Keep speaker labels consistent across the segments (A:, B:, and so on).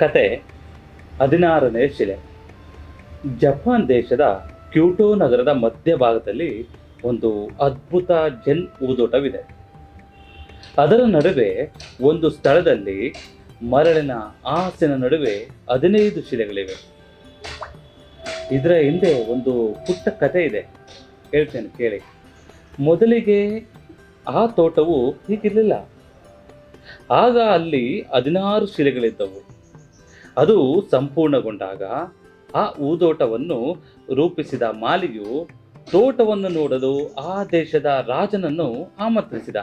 A: ಕತೆ ಹದಿನಾರನೇ ಶಿಲೆ. ಜಪಾನ್ ದೇಶದ ಕ್ಯೂಟೋ ನಗರದ ಮಧ್ಯಭಾಗದಲ್ಲಿ ಒಂದು ಅದ್ಭುತ ಜನ್ ಊದೋಟವಿದೆ. ಅದರ ನಡುವೆ ಒಂದು ಸ್ಥಳದಲ್ಲಿ ಮರಳಿನ ಆಸಿನ ನಡುವೆ ಹದಿನೈದು ಶಿಲೆಗಳಿವೆ. ಇದರ ಹಿಂದೆ ಒಂದು ಪುಟ್ಟ ಕತೆ ಇದೆ. ಹೇಳ್ತೇನೆ, ಕೇಳಿ. ಮೊದಲಿಗೆ ಆ ತೋಟವು ಹೀಗಿರಲಿಲ್ಲ. ಆಗ ಅಲ್ಲಿ ಹದಿನಾರು ಶಿಲೆಗಳಿದ್ದವು. ಅದು ಸಂಪೂರ್ಣಗೊಂಡಾಗ ಆ ಊದೋಟವನ್ನು ರೂಪಿಸಿದ ಮಾಲಿಯು ತೋಟವನ್ನು ನೋಡಲು ಆ ದೇಶದ ರಾಜನನ್ನು ಆಮಂತ್ರಿಸಿದ.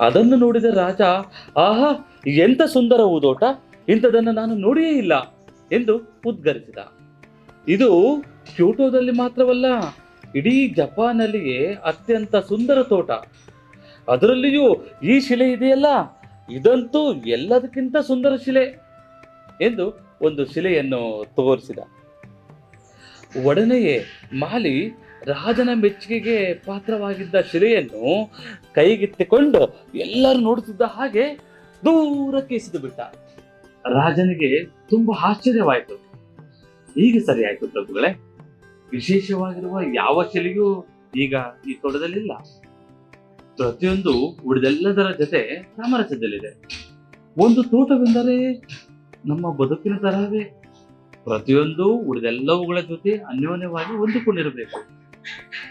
A: ಅದನ್ನು ನೋಡಿದ ರಾಜ, ಆಹಾ ಎಂತ ಸುಂದರ ಊದೋಟ! ಇಂಥದನ್ನು ನಾನು ನೋಡಿಯೇ ಇಲ್ಲ ಎಂದು ಉದ್ಗರಿಸಿದ. ಇದು ಕ್ಯೂಟೋದಲ್ಲಿ ಮಾತ್ರವಲ್ಲ, ಇಡೀ ಜಪಾನಲ್ಲಿಯೇ ಅತ್ಯಂತ ಸುಂದರ ತೋಟ. ಅದರಲ್ಲಿಯೂ ಈ ಶಿಲೆ ಇದೆಯಲ್ಲ? ಇದಂತೂ ಎಲ್ಲದಕ್ಕಿಂತ ಸುಂದರ ಶಿಲೆ. ಎಂದು ಒಂದು ಶಿಲೆಯನ್ನು ತೋರಿಸಿದ. ಒಡನೆಯೇ ಮಾಲಿ ರಾಜನ ಮೆಚ್ಚುಗೆಗೆ ಪಾತ್ರವಾಗಿದ್ದ ಶಿಲೆಯನ್ನು ಕೈಗೆತ್ತಿಕೊಂಡು ಎಲ್ಲರೂ ನೋಡುತ್ತಿದ್ದ ಹಾಗೆ ದೂರಕ್ಕೆ ಎಸೆದು ಬಿಟ್ಟ. ರಾಜನಿಗೆ ತುಂಬಾ ಆಶ್ಚರ್ಯವಾಯಿತು. ಈಗ ಸರಿಯಾಯಿತು ಪ್ರಭುಗಳೇ. ವಿಶೇಷವಾಗಿರುವ ಯಾವ ಶಿಲೆಯೂ ಈಗ ಈ ತೋಟದಲ್ಲಿಲ್ಲ. ಪ್ರತಿಯೊಂದು ಉಳಿದೆಲ್ಲದರ ಜೊತೆ ಸಾಮರಸ್ಯದಲ್ಲಿದೆ. ಒಂದು ತೋಟವೆಂದರೆ ನಮ್ಮ ಬದುಕಿನ ತರಹವೇ ಪ್ರತಿಯೊಂದು ಉಳಿದೆಲ್ಲವುಗಳ ಜೊತೆ ಅನ್ಯೋನ್ಯವಾಗಿ ಹೊಂದಿಕೊಂಡಿರಬೇಕು.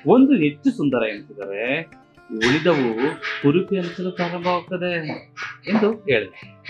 A: ಒಂದು ಹೆಚ್ಚು ಸುಂದರ ಎನಿಸಿದರೆ ಉಳಿದವು ಕುರುಪಿ ಅನಿಸಲು ಪ್ರಾರಂಭವಾಗ್ತದೆ ಎಂದು ಹೇಳಿದೆ.